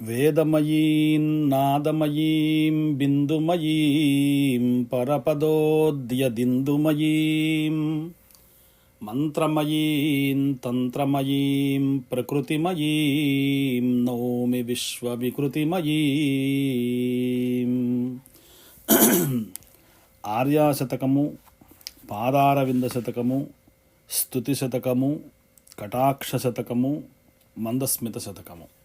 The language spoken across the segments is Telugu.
వేదమయీం నాదమయీం బిందుమయీం పరపదోద్యదిందుమయీం మంత్రమయీం తంత్రమయీం ప్రకృతిమయీం నౌమి విశ్వవికృతిమయీం. ఆర్యాశతకము పాదారవింద శతకము స్థుతి శతకము కటాక్ష శతకము మందస్మిత శతకము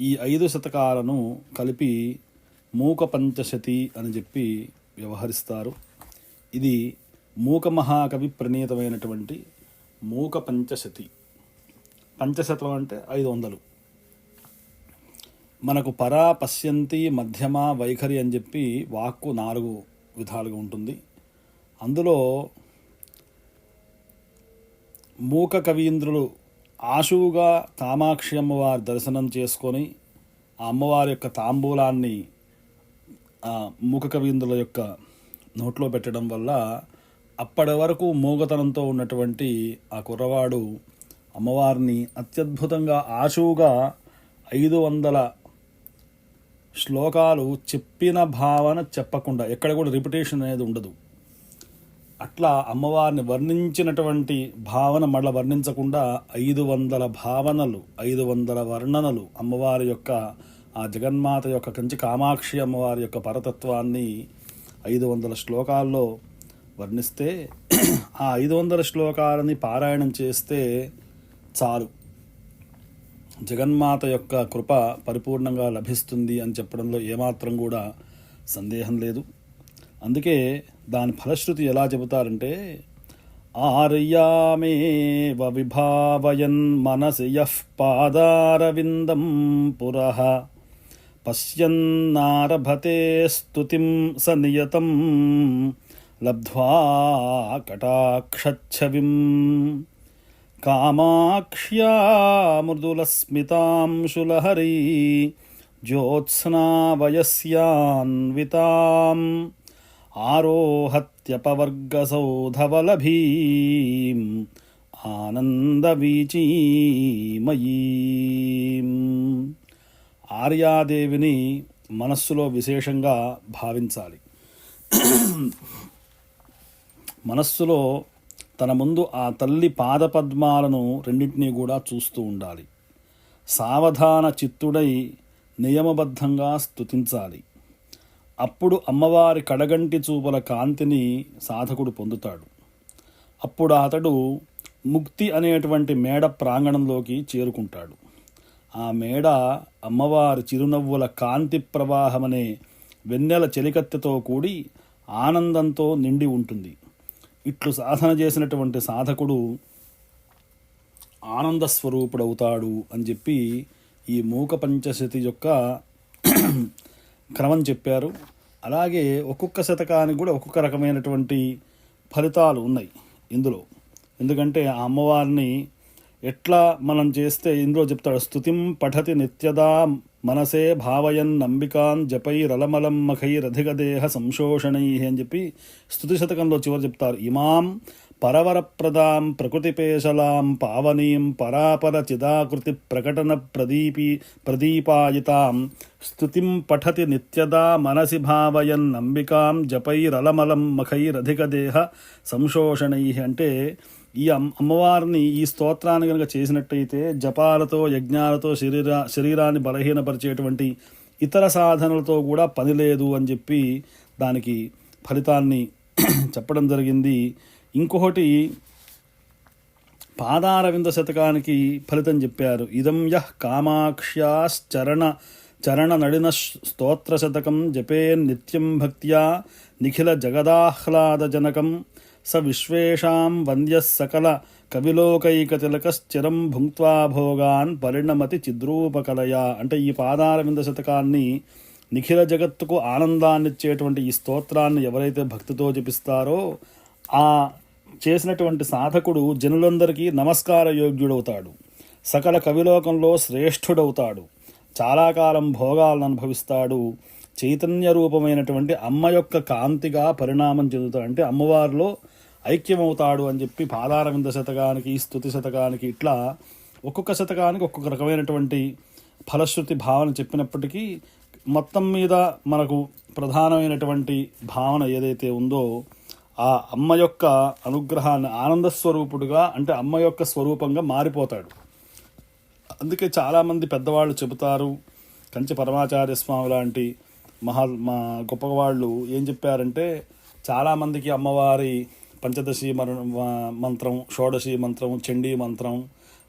ఈ ఐదు శతకాలను కలిపి మూక పంచశతి అని చెప్పి వ్యవహరిస్తారు. ఇది మూక మహాకవి ప్రణీతమైనటువంటి మూక పంచశతి పంచశతం అంటే ఐదు వందలు. మనకు పరా పశ్యంతి మధ్యమ వైఖరి అని చెప్పి వాక్కు నాలుగు విధాలుగా ఉంటుంది. అందులో మూక కవీంద్రులు ఆశువుగా కామాక్షి అమ్మవారి దర్శనం చేసుకొని ఆ అమ్మవారి యొక్క తాంబూలాన్ని ఆ మూక యొక్క నోట్లో పెట్టడం వల్ల అప్పటి వరకు మూగతనంతో ఉన్నటువంటి ఆ కుర్రవాడు అమ్మవారిని అత్యద్భుతంగా ఆశువుగా ఐదు వందల శ్లోకాలు చెప్పిన భావన చెప్పకుండా ఎక్కడ కూడా రిపిటేషన్ అనేది ఉండదు. అట్లా అమ్మవారిని వర్ణించినటువంటి భావన మళ్ళీ వర్ణించకుండా ఐదు వందల భావనలు ఐదు వందల వర్ణనలు అమ్మవారి యొక్క ఆ జగన్మాత యొక్క కంచి కామాక్షి అమ్మవారి యొక్క పరతత్వాన్ని ఐదు వందల శ్లోకాల్లో వర్ణిస్తే ఆ ఐదు వందల శ్లోకాలని పారాయణం చేస్తే చాలు. జగన్మాత యొక్క కృప పరిపూర్ణంగా లభిస్తుంది అని చెప్పడంలో ఏమాత్రం కూడా సందేహం లేదు. అందుకే దాని ఫలశ్రుతి ఎలా చెబుతారంటే ఆర్యామేవ విభావయన్ మనసి పాదారవిందం పుర పశ్యన్నారభతే స్తుతిం స నియతం లబ్ధ్వా కటాక్షచ్చవిం కామాక్ష్యా మృదులస్మితాంశులహరీ జ్యోత్స్నావయస్యాన్వితాం ఆరోహత్యపవర్గసౌధవలభీం ఆనందవీచీమయీం. ఆర్యాదేవిని మనస్సులో విశేషంగా భావించాలి. మనస్సులో తన ముందు ఆ తల్లి పాదపద్మాలను రెండింటినీ కూడా చూస్తూ ఉండాలి. సావధాన చిత్తుడై నియమబద్ధంగా స్తుతించాలి. అప్పుడు అమ్మవారి కడగంటి చూపుల కాంతిని సాధకుడు పొందుతాడు. అప్పుడు అతడు ముక్తి అనేటువంటి మేడ ప్రాంగణంలోకి చేరుకుంటాడు. ఆ మేడ అమ్మవారి చిరునవ్వుల కాంతి ప్రవాహమనే వెన్నెల చెలికత్తెతో కూడి ఆనందంతో నిండి ఉంటుంది. ఇట్లు సాధన చేసినటువంటి సాధకుడు ఆనంద స్వరూపుడవుతాడు అని చెప్పి ఈ మూక పంచశతి యొక్క క్రమం చెప్పారు. అలాగే ఒక్కొక్క శతకానికి కూడా ఒక్కొక్క రకమైనటువంటి ఫలితాలు ఉన్నాయి ఇందులో. ఎందుకంటే ఆ అమ్మవారిని ఎట్లా మనం చేస్తే ఇందులో చెప్తాడు స్తుతిం పఠతి నిత్యదా మనసే భావయన్ నంబికాన్ జపై రలమలం మఖై రధిగదేహ సంశోషణై అని చెప్పి స్తుతి శతకంలో చివరి చెప్తారు. ఇమాం పరవరప్రదాం ప్రకృతిపేశలాం పావనీం పరాపర చిదాకృతి ప్రకటన ప్రదీపి ప్రదీపాయితాం. స్థుతిం పఠతి నిత్యదా మనసి భావయన్ నంబికాం జపైరలమలం మఖైరధికదేహ సంశోషణై అంటే ఈ అమ్ అమ్మవారిని ఈ స్తోత్రాన్ని కనుక చేసినట్టయితే జపాలతో యజ్ఞాలతో శరీర శరీరాన్ని బలహీనపరిచేటువంటి ఇతర సాధనలతో కూడా పని లేదు అని చెప్పి దానికి ఫలితాన్ని చెప్పడం జరిగింది. ఇంకొకటి పాదారవింద శతకానికి ఫలితం చెప్పారు. ఇదం యః కామాక్ష్యాశ్చరణ చరణ నడిన స్తోత్ర శతకం జపే నిత్యం భక్త్యా నిఖిల జగదాహ్లాదజనకం స విశ్వేషాం వంద్య సకల కవిలోకైకతిలకశ్చిరం భుంక్వా భోగాన్ పరిణమతి చిద్రూపకలయ. అంటే ఈ పాదారవింద శతకాన్ని నిఖిల జగత్తుకు ఆనందాన్నిచ్చేటువంటి ఈ స్తోత్రాన్ని ఎవరైతే భక్తితో జపిస్తారో ఆ చేసినటువంటి సాధకుడు జనులందరికీ నమస్కార యోగ్యుడవుతాడు. సకల కవిలోకంలో శ్రేష్ఠుడవుతాడు. చాలా కాలం భోగాలను అనుభవిస్తాడు. చైతన్య రూపమైనటువంటి అమ్మ యొక్క కాంతిగా పరిణామం చెందుతాడు అంటే అమ్మవారిలో ఐక్యమవుతాడు అని చెప్పి పాదారవింద శతకానికి స్థుతి శతకానికి ఇట్లా ఒక్కొక్క శతకానికి ఒక్కొక్క రకమైనటువంటి ఫలశ్రుతి భావన చెప్పినప్పటికీ మొత్తం మీద మనకు ప్రధానమైనటువంటి భావన ఏదైతే ఉందో ఆ అమ్మ యొక్క అనుగ్రహాన్ని ఆనంద స్వరూపుడుగా అంటే అమ్మ యొక్క స్వరూపంగా మారిపోతాడు. అందుకే చాలామంది పెద్దవాళ్ళు చెబుతారు కంచి పరమాచార్య స్వామి లాంటి మహా మా గొప్ప వాళ్ళు ఏం చెప్పారంటే చాలామందికి అమ్మవారి పంచదశి మరణ మంత్రం షోడశి మంత్రం చండీ మంత్రం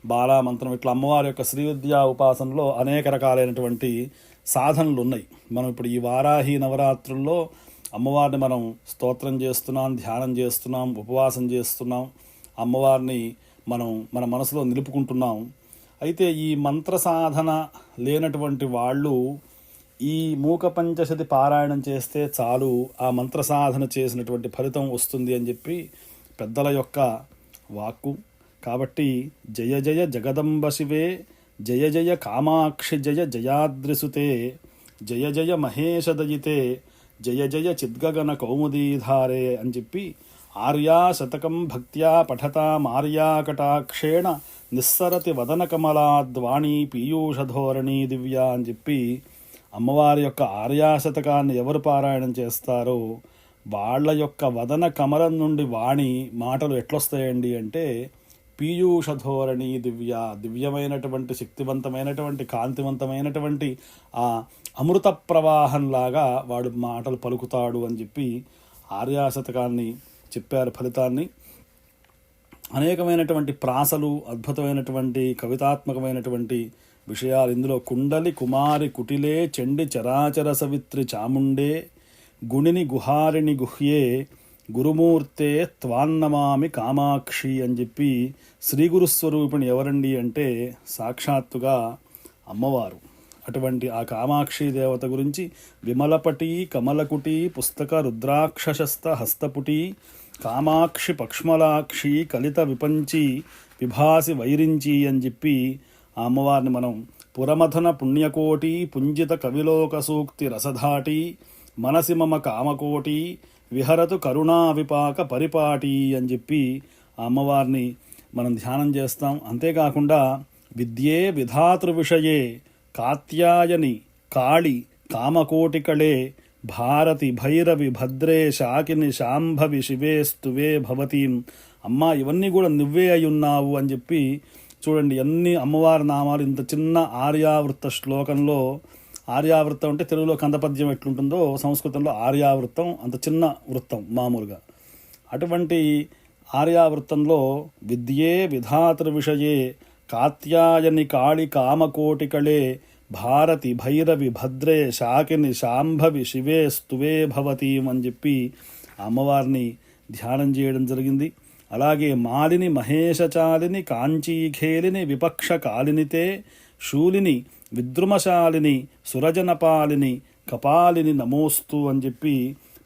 బాలా మంత్రం ఇట్లా అమ్మవారి యొక్క శ్రీ విద్యా ఉపాసనలో అనేక రకాలైనటువంటి సాధనలు ఉన్నాయి మనం ఇప్పుడు ఈ వారాహి నవరాత్రుల్లో అమ్మవారిని మనం స్తోత్రం చేస్తున్నాం ధ్యానం చేస్తున్నాం ఉపవాసం చేస్తున్నాం. అమ్మవారిని మనం మన మనసులో నిలుపుకుంటున్నాం. అయితే ఈ మంత్ర సాధన లేనటువంటి వాళ్ళు ఈ మూక పంచశతి పారాయణం చేస్తే చాలు ఆ మంత్ర సాధన చేసినటువంటి ఫలితం వస్తుంది అని చెప్పి పెద్దల యొక్క వాక్కు. కాబట్టి జయ జయ జగదంబ శివే జయ జయ కామాక్షి జయ జయాద్రిసుతే జయ జయ మహేషదయితే జయ జయ చిద్గగన కౌముదీధారే అని చెప్పి ఆర్యా శతకం భక్త్యా పఠతామార్యా కటాక్షేణ నిస్సరతి వదన కమలాద్వాణి పీయూషధోరణి దివ్య అని చెప్పి అమ్మవారి యొక్క ఆర్యాశతకాన్ని ఎవరు పారాయణం చేస్తారో వాళ్ళ యొక్క వదన కమలం నుండి వాణి మాటలు ఎట్లొస్తాయండి అంటే పీయూష ధోరణి దివ్య దివ్యమైనటువంటి శక్తివంతమైనటువంటి కాంతివంతమైనటువంటి ఆ అమృత ప్రవాహంలాగా వాడు మాటలు పలుకుతాడు అని చెప్పి ఆర్యాశతకాన్ని చెప్పారు ఫలితాన్ని. అనేకమైనటువంటి ప్రాసలు అద్భుతమైనటువంటి కవితాత్మకమైనటువంటి విషయాలు. ఇందులో కుండలి కుమారి కుటిలే చండి చరాచర సవిత్రి చాముండే గుణిని గుహారిణి గుహ్యే గురుమూర్తే త్వాన్నమామి కామాక్షి అని చెప్పి శ్రీ గురుస్వరూపిణి ఎవరండి అంటే సాక్షాత్తుగా అమ్మవారు. అటువంటి ఆ కామాక్షి దేవత గురించి విమలపటి కమలకుటి పుస్తక రుద్రాక్షశస్త హస్తపుటి కామాక్షి పక్ష్మలాక్షి కలిత విపంచి విభాసి వైరించి అని చెప్పి ఆ అమ్మవారిని మనం పురమథన పుణ్యకోటి పుంజిత కవిలోక సూక్తి రసధాటి మనసి మమ కామకోటి విహరతు కరుణా విపాక పరిపాటి అని చెప్పి ఆ అమ్మవారిని మనం ధ్యానం చేస్తాం. అంతేకాకుండా విద్యే విధాతృ విషయే కాత్యాయని కాళి కామకోటికళే భారతి భైరవి భద్రే శాకిని శాంభవి శివే స్తువే భవతీం. అమ్మా ఇవన్నీ కూడా నువ్వే అయి ఉన్నావు అని చెప్పి చూడండి ఎన్ని అమ్మవారి నామాలు ఇంత చిన్న ఆర్యావృత్త శ్లోకంలో ఆర్యావృత్తం అంటే తెలుగులో కందపద్యం ఎట్లుంటుందో సంస్కృతంలో ఆర్యావృత్తం అంత చిన్న వృత్తం మామూలుగా. అటువంటి ఆర్యావృత్తంలో విద్యే విధాతృ విషయే కాత్యాయని కాళి కామకోటికళే భారతి భైరవి భద్రే శాకిని శాంభవి శివే స్తువే భవతి అని చెప్పి అమ్మవారిని ధ్యానం చేయడం జరిగింది. అలాగే మాలిని మహేషచాలిని కాంచీఖేలిని విపక్ష కాలినితే శూలిని విద్రుమశాలిని సురజనపాలిని కపాలిని నమోస్తు అని చెప్పి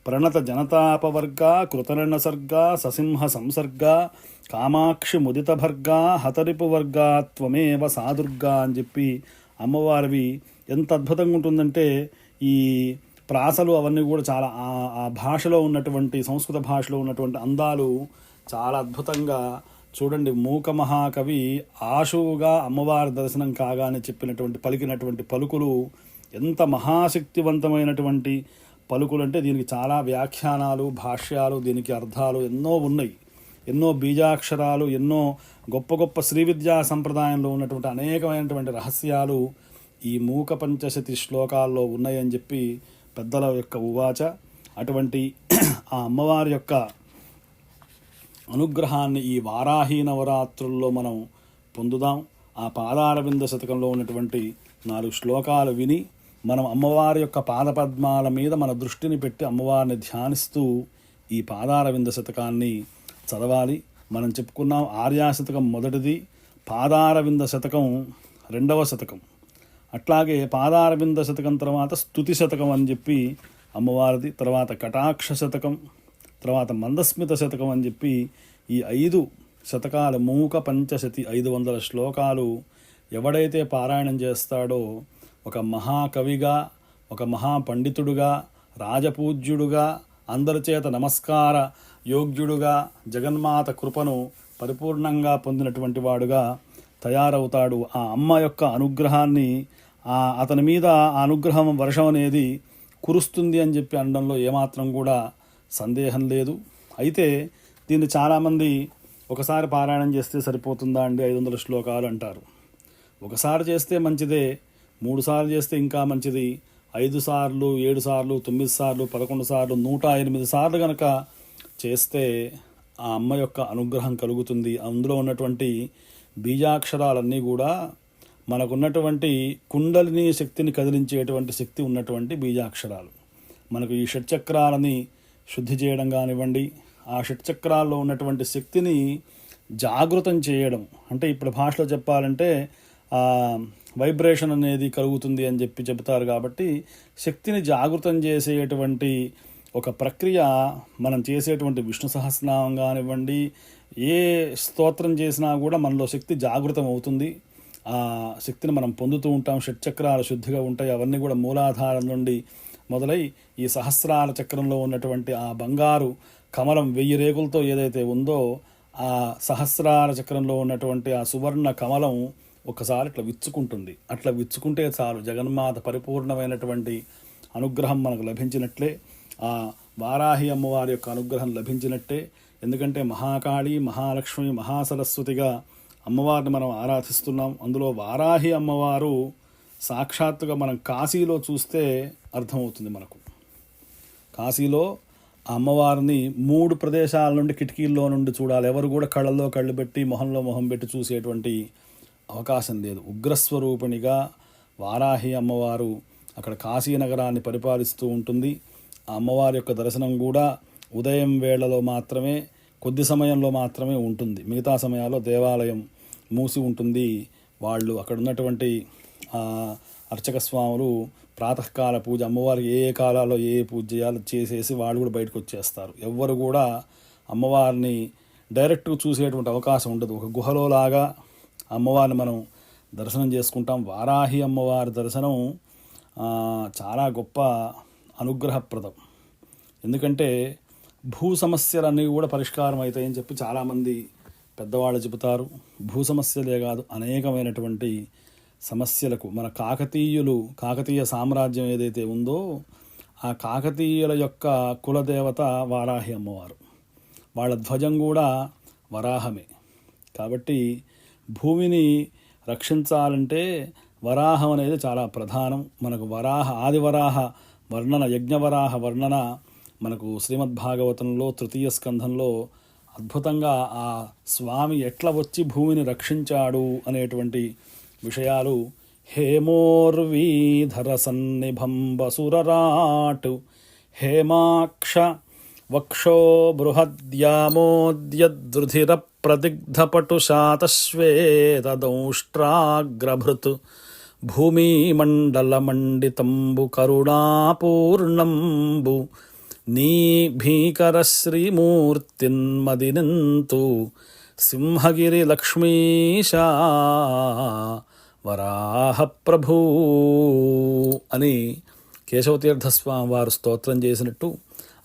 ప్రణత జనతాపవర్గ కృతరణ సర్గ ససింహ సంసర్గ కామాక్షి ముదితభర్గ హతరిపు వర్గ త్వమేవ సాదుర్గా అని చెప్పి అమ్మవారివి ఎంత అద్భుతంగా ఉంటుందంటే ఈ ప్రాసలు అవన్నీ కూడా చాలా ఆ భాషలో ఉన్నటువంటి సంస్కృత భాషలో ఉన్నటువంటి అందాలు చాలా అద్భుతంగా చూడండి మూక మహాకవి ఆశువుగా అమ్మవారి దర్శనం కాగానే చెప్పినటువంటి పలికినటువంటి పలుకులు ఎంత మహాశక్తివంతమైనటువంటి పలుకులు అంటే దీనికి చాలా వ్యాఖ్యానాలు భాష్యాలు దీనికి అర్థాలు ఎన్నో ఉన్నాయి. ఎన్నో బీజాక్షరాలు ఎన్నో గొప్ప గొప్ప శ్రీ విద్యా సంప్రదాయంలో ఉన్నటువంటి అనేకమైనటువంటి రహస్యాలు ఈ మూక పంచశతి శ్లోకాల్లో ఉన్నాయని చెప్పి పెద్దల యొక్క ఉవాచ. అటువంటి ఆ అమ్మవారి యొక్క అనుగ్రహాన్ని ఈ వారాహి నవరాత్రుల్లో మనం పొందుదాం. ఆ పాదారవింద శతకంలో ఉన్నటువంటి నాలుగు శ్లోకాలు విని మనం అమ్మవారి యొక్క పాదపద్మాల మీద మన దృష్టిని పెట్టి అమ్మవారిని ధ్యానిస్తూ ఈ పాదారవింద శతకాన్ని చదవాలి. మనం చెప్పుకున్నాం ఆర్యా శతకం మొదటిది పాదారవింద శతకం రెండవ శతకం. అట్లాగే పాదారవింద శతకం తర్వాత స్తుతి శతకం అని చెప్పి అమ్మవారిది తర్వాత కటాక్ష శతకం తర్వాత మందస్మిత శతకం అని చెప్పి ఈ ఐదు శతకాలు మూక పంచశతి ఐదు వందల శ్లోకాలు ఎవడైతే పారాయణం చేస్తాడో ఒక మహాకవిగా ఒక మహాపండితుడుగా రాజపూజ్యుడుగా అందరి చేత నమస్కార యోగ్యుడుగా జగన్మాత కృపను పరిపూర్ణంగా పొందినటువంటి వాడుగా తయారవుతాడు. ఆ అమ్మ యొక్క అనుగ్రహాన్ని ఆ అతని మీద ఆ అనుగ్రహం వర్షం అనేది కురుస్తుంది అని చెప్పి అనడంలో ఏమాత్రం కూడా సందేహం లేదు. అయితే దీన్ని చాలామంది ఒకసారి పారాయణం చేస్తే సరిపోతుందా అండి? ఐదు వందల శ్లోకాలు అంటారు. ఒకసారి చేస్తే మంచిదే మూడు సార్లు చేస్తే ఇంకా మంచిది. ఐదు సార్లు ఏడు సార్లు తొమ్మిది సార్లు పదకొండు సార్లు నూట ఎనిమిది సార్లు కనుక చేస్తే ఆ అమ్మ యొక్క అనుగ్రహం కలుగుతుంది. అందులో ఉన్నటువంటి బీజాక్షరాలన్నీ కూడా మనకున్నటువంటి కుండలిని శక్తిని కదిలించేటువంటి శక్తి ఉన్నటువంటి బీజాక్షరాలు. మనకు ఈ షట్చక్రాలని శుద్ధి చేయడం కానివ్వండి ఆ షట్చక్రాల్లో ఉన్నటువంటి శక్తిని జాగృతం చేయడం. అంటే ఇప్పుడు భాషలో చెప్పాలంటే వైబ్రేషన్ అనేది కలుగుతుంది అని చెప్పి చెబుతారు కాబట్టి శక్తిని జాగృతం చేసేటువంటి ఒక ప్రక్రియ మనం చేసేటువంటి విష్ణు సహస్రనామం కానివ్వండి ఏ స్తోత్రం చేసినా కూడా మనలో శక్తి జాగృతం అవుతుంది. ఆ శక్తిని మనం పొందుతూ ఉంటాం షట్చక్రాలు శుద్ధిగా ఉంటాయి అవన్నీ కూడా మూలాధారం నుండి మొదలై ఈ సహస్రాల చక్రంలో ఉన్నటువంటి ఆ బంగారు కమలం వెయ్యి రేకులతో ఏదైతే ఉందో ఆ సహస్రాల చక్రంలో ఉన్నటువంటి ఆ సువర్ణ కమలం ఒకసారి ఇట్లా విచ్చుకుంటుంది. అట్లా విచ్చుకుంటే చాలు. జగన్మాత పరిపూర్ణమైనటువంటి అనుగ్రహం మనకు లభించినట్లే ఆ వారాహి అమ్మవారి యొక్క అనుగ్రహం లభించినట్టే. ఎందుకంటే మహాకాళి మహాలక్ష్మి మహాసరస్వతిగా అమ్మవారిని మనం ఆరాధిస్తున్నాం. అందులో వారాహి అమ్మవారు సాక్షాత్తుగా మనం కాశీలో చూస్తే అర్థమవుతుంది మనకు. కాశీలో అమ్మవారిని మూడు ప్రదేశాల నుండి కిటికీల్లో నుండి చూడాలి. ఎవరు కూడా కళ్ళల్లో కళ్ళు పెట్టి మొహంలో మొహం పెట్టి చూసేటువంటి అవకాశం లేదు. ఉగ్రస్వరూపిణిగా వారాహి అమ్మవారు అక్కడ కాశీ నగరాన్ని పరిపాలిస్తూ ఉంటుంది. ఆ అమ్మవారి యొక్క దర్శనం కూడా ఉదయం వేళలో మాత్రమే కొద్ది సమయంలో మాత్రమే ఉంటుంది. మిగతా సమయాల్లో దేవాలయం మూసి ఉంటుంది. వాళ్ళు అక్కడ ఉన్నటువంటి అర్చక స్వాములు ప్రాతకాల పూజ అమ్మవారికి ఏ ఏ కాలాల్లో ఏ ఏ పూజ చేయాలో చేసేసి వాళ్ళు కూడా బయటకు వచ్చేస్తారు. ఎవ్వరు కూడా అమ్మవారిని డైరెక్ట్గా చూసేటువంటి అవకాశం ఉండదు. ఒక గుహలో లాగా అమ్మవారిని మనం దర్శనం చేసుకుంటాం. వారాహి అమ్మవారి దర్శనం చాలా గొప్ప అనుగ్రహప్రదం. ఎందుకంటే భూ సమస్యలన్నీ కూడా పరిష్కారం అవుతాయని చెప్పి చాలామంది పెద్దవాళ్ళు చెబుతారు. భూ సమస్యలే కాదు అనేకమైనటువంటి సమస్యలకు మన కాకతీయులు కాకతీయ సామ్రాజ్యం ఏదైతే ఉందో ఆ కాకతీయుల యొక్క కులదేవత వారాహి అమ్మవారు. వాళ్ళ ధ్వజం కూడా వరాహమే. కాబట్టి భూమిని రక్షించాలంటే వరాహం అనేది చాలా ప్రధానం. మనకు వరాహ ఆదివరాహ వర్ణన యజ్ఞవరాహ వర్ణన మనకు శ్రీమద్భాగవతంలో తృతీయ స్కంధంలో అద్భుతంగా ఆ స్వామి ఎట్లా వచ్చి భూమిని రక్షించాడు అనేటువంటి విషయాలు హేమోర్వీధర సన్నిభం బసురరాటు హేమాక్ష వక్షో బృహద్యామోద్యద్రుధిర ప్రదిగ్ధపటు శాతశ్వేతదౌష్ట్రాగ్రభృత్ భూమిమండలమండితంబు కరుణాపూర్ణంబు నీ భీకరశ్రీమూర్తిన్మదినంతు సింహగిరి లక్ష్మీశ వరాహ ప్రభూ అని కేశవతీర్థస్వామి వారు స్తోత్రం చేసినట్టు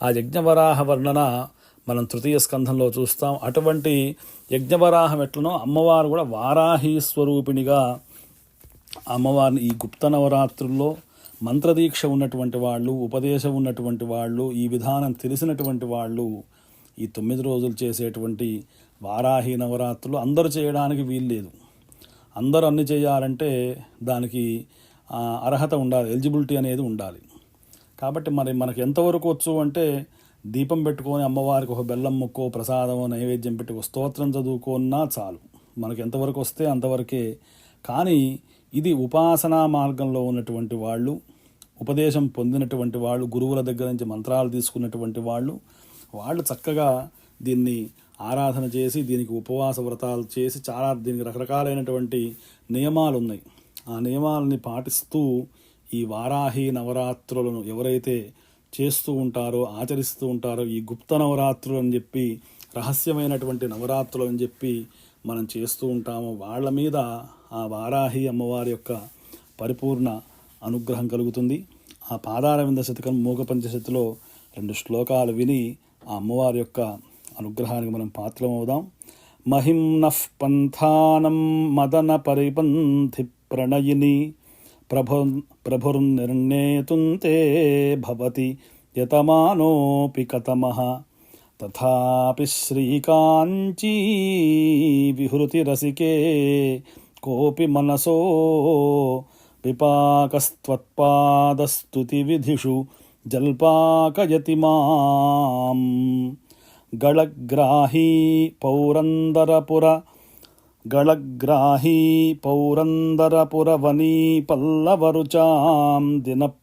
ఆ యజ్ఞవరాహ వర్ణన మనం తృతీయ స్కంధంలో చూస్తాం. అటువంటి యజ్ఞవరాహం ఎట్లనో అమ్మవారు కూడా వారాహి స్వరూపిణిగా అమ్మవారిని ఈ గుప్త నవరాత్రుల్లో మంత్రదీక్ష ఉన్నటువంటి వాళ్ళు ఉపదేశం ఉన్నటువంటి వాళ్ళు ఈ విధానం తెలిసినటువంటి వాళ్ళు ఈ తొమ్మిది రోజులు చేసేటువంటి వారాహి నవరాత్రులు అందరూ చేయడానికి వీల్లేదు. అందరూ అన్ని చేయాలంటే దానికి అర్హత ఉండాలి ఎలిజిబిలిటీ అనేది ఉండాలి. కాబట్టి మరి మనకు ఎంతవరకు వచ్చు అంటే దీపం పెట్టుకొని అమ్మవారికి ఒక బెల్లం ముక్కో ప్రసాదమో నైవేద్యం పెట్టి స్తోత్రం చదువుకున్నా చాలు. మనకు ఎంతవరకు వస్తే అంతవరకే. కానీ ఇది ఉపాసనా మార్గంలో ఉన్నటువంటి వాళ్ళు ఉపదేశం పొందినటువంటి వాళ్ళు గురువుల దగ్గర నుంచి మంత్రాలు తీసుకున్నటువంటి వాళ్ళు వాళ్ళు చక్కగా దీన్ని ఆరాధన చేసి దీనికి ఉపవాస వ్రతాలు చేసి చాలా దీనికి రకరకాలైనటువంటి నియమాలు ఉన్నాయి ఆ నియమాలని పాటిస్తూ ఈ వారాహి నవరాత్రులను ఎవరైతే చేస్తూ ఉంటారో ఆచరిస్తూ ఉంటారో ఈ గుప్త నవరాత్రులు అని చెప్పి రహస్యమైనటువంటి నవరాత్రులు అని చెప్పి మనం చేస్తూ ఉంటామో వాళ్ళ మీద ఆ వారాహి అమ్మవారి యొక్క పరిపూర్ణ అనుగ్రహం కలుగుతుంది. ఆ పాదారవింద శతకం మూగ పంచశతిలో రెండు శ్లోకాలు విని ఆ అమ్మవారి యొక్క అనుగ్రహానికి మనం పాత్రమవుదాం. మహిమ్నః పంథానం మదన పరిపంథి ప్రణయిని ప్రభు ప్రభుర్నిర్ణేతుంతే భవతి యతమానోపి కతమ తథాపి శ్రీకాంచీ విహృతి రసికే కోపి మనసో పిపాకస్త్వత్పాదస్తుతి విధిషు జల్పాకయతి మాం. గళగ్రాహీ పౌరందరపుర గళగ్రాహీ పౌరందరపురవనీ పల్లవరుచాం దినప్రాథమ్యానాం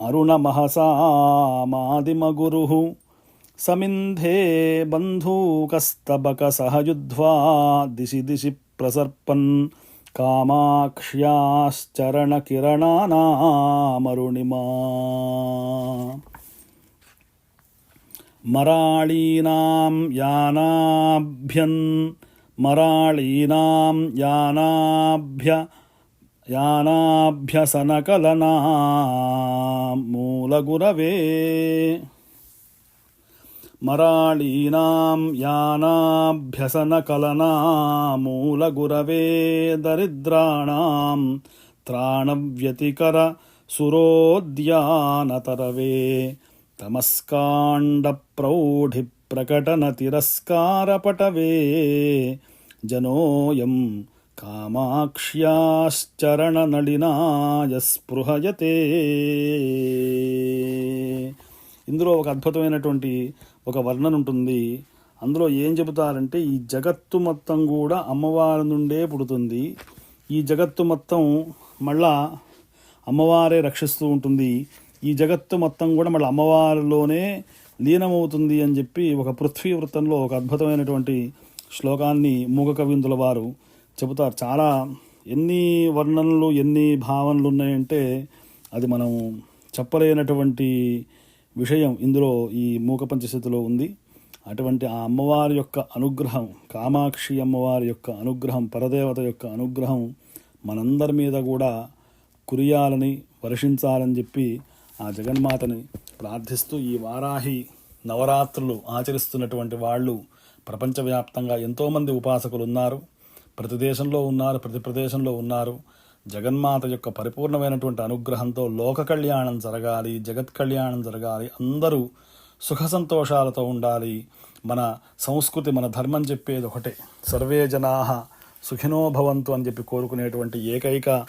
అరుణమహసామాదిమగురుः సమింధే బంధూకస్తబకసహయుధ్వా దిశి దిశి ప్రసర్పన్ కామాక్ష్యాశ్చరణకిరణానామరుణిమా మరాళీనాం యానాభ్యన్ మరాళీనాం యానాభ్య యానాభ్యసనకలనా మూలగురవే మరాళీనాం యానాభ్యసనకలనా మూలగురవే దరిద్రాణం త్రాణవ్యతికర సురోద్యానతరవే తమస్కాండ ప్రౌఢి ప్రకటన తిరస్కారపటవే. జనోయం కామాక్ష్యాశ్చరణనళినాయ స్పృహయతే ఇందులో ఒక అద్భుతమైనటువంటి ఒక వర్ణన ఉంటుంది. అందులో ఏం చెబుతారంటే ఈ జగత్తు మొత్తం కూడా అమ్మవారి నుండే పుడుతుంది. ఈ జగత్తు మొత్తం మళ్ళా అమ్మవారే రక్షిస్తూ ఉంటుంది. ఈ జగత్తు మొత్తం కూడా మళ్ళీ అమ్మవారిలోనే లీనమవుతుంది అని చెప్పి ఒక పృథ్వీ వృత్తంలో ఒక అద్భుతమైనటువంటి శ్లోకాన్ని మూగ కవిందుల వారు చెబుతారు. చాలా ఎన్ని వర్ణనలు ఎన్ని భావనలు ఉన్నాయంటే అది మనం చెప్పలేనటువంటి విషయం ఇందులో ఈ మూక పంచశతిలో ఉంది. అటువంటి ఆ అమ్మవారి యొక్క అనుగ్రహం కామాక్షి అమ్మవారి యొక్క అనుగ్రహం పరదేవత యొక్క అనుగ్రహం మనందరి మీద కూడా కురియాలని వర్షించాలని చెప్పి ఆ జగన్మాతని ప్రార్థిస్తూ ఈ వారాహి నవరాత్రులు ఆచరిస్తున్నటువంటి వాళ్ళు ప్రపంచవ్యాప్తంగా ఎంతోమంది ఉపాసకులు ఉన్నారు ప్రతి దేశంలో ఉన్నారు ప్రతి ప్రదేశంలో ఉన్నారు. జగన్మాత యొక్క పరిపూర్ణమైనటువంటి అనుగ్రహంతో లోక కళ్యాణం జరగాలి జగత్ కళ్యాణం జరగాలి. అందరూ సుఖ సంతోషాలతో ఉండాలి. మన సంస్కృతి మన ధర్మం చెప్పేది ఒకటే. సర్వే జనా సుఖినో భవంతు అని చెప్పి కోరుకునేటువంటి ఏకైక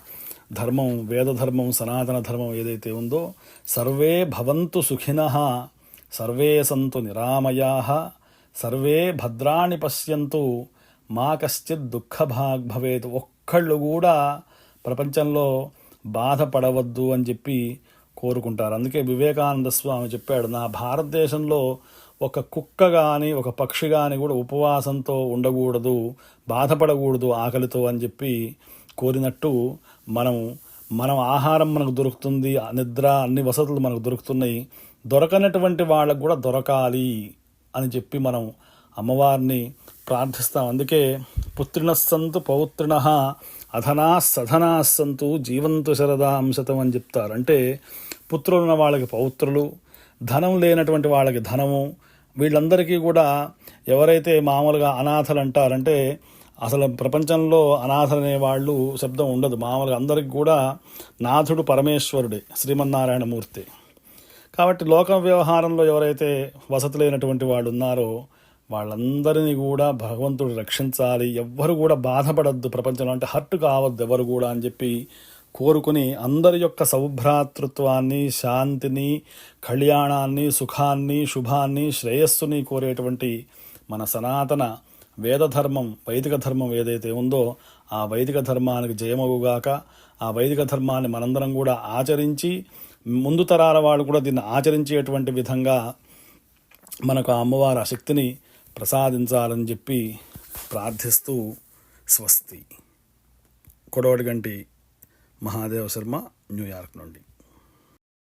ధర్మం వేదధర్మం సనాతన ధర్మం ఏదైతే ఉందో సర్వే భవంతు సుఖిన సర్వే సంతు నిరామయా సర్వే భద్రాణి పశ్యంతు మా కశ్చిత్ దుఃఖభాగ్ భవేత్. ఒక్కళ్ళు కూడా ప్రపంచంలో బాధపడవద్దు అని చెప్పి కోరుకుంటారు. అందుకే వివేకానంద స్వామి చెప్పాడు నా భారతదేశంలో ఒక కుక్క కానీ ఒక పక్షి కానీ కూడా ఉపవాసంతో ఉండకూడదు బాధపడకూడదు ఆకలితో అని చెప్పి కోరినట్టు మనం మనం ఆహారం మనకు దొరుకుతుంది నిద్ర అన్ని వసతులు మనకు దొరుకుతున్నాయి దొరకనటువంటి వాళ్ళకు కూడా దొరకాలి అని చెప్పి మనం అమ్మవారిని ప్రార్థిస్తాం. అందుకే పుత్రిణస్సంతు పౌత్రిణ అధనా సధనా జీవంతు శరదాం శతం అని చెప్తారు. అంటే పుత్రులు ఉన్న వాళ్ళకి పౌత్రులు ధనం లేనటువంటి వాళ్ళకి ధనము వీళ్ళందరికీ కూడా ఎవరైతే మామూలుగా అనాథలు అంటారంటే అసలు ప్రపంచంలో అనాథలు అనే వాళ్ళు శబ్దం ఉండదు. మామూలుగా అందరికి కూడా నాథుడు పరమేశ్వరుడే శ్రీమన్నారాయణమూర్తి. కాబట్టి లోక వ్యవహారంలో ఎవరైతే వసతి లేనటువంటి వాళ్ళు ఉన్నారో వాళ్ళందరినీ కూడా భగవంతుడు రక్షించాలి. ఎవ్వరు కూడా బాధపడద్దు ప్రపంచంలో. అంటే హర్ట్ కావద్దు ఎవరు కూడా అని చెప్పి కోరుకుని అందరి యొక్క సౌభ్రాతృత్వాన్ని శాంతిని కళ్యాణాన్ని సుఖాన్ని శుభాన్ని శ్రేయస్సుని కోరేటువంటి మన సనాతన వేద ధర్మం వైదిక ధర్మం ఏదైతే ఉందో ఆ వైదిక ధర్మానికి జయమగుగాక ఆ వైదిక ధర్మాన్ని మనందరం కూడా ఆచరించి ముందు తరాల వాళ్ళు కూడా దీన్ని ఆచరించేటువంటి విధంగా మనకు ఆ అమ్మవారి ఆ శక్తిని ప్రసాదించాలని చెప్పి ప్రార్థిస్తూ స్వస్తి. కొడవటిగంటి మహాదేవ శర్మ న్యూయార్క్ నుండి.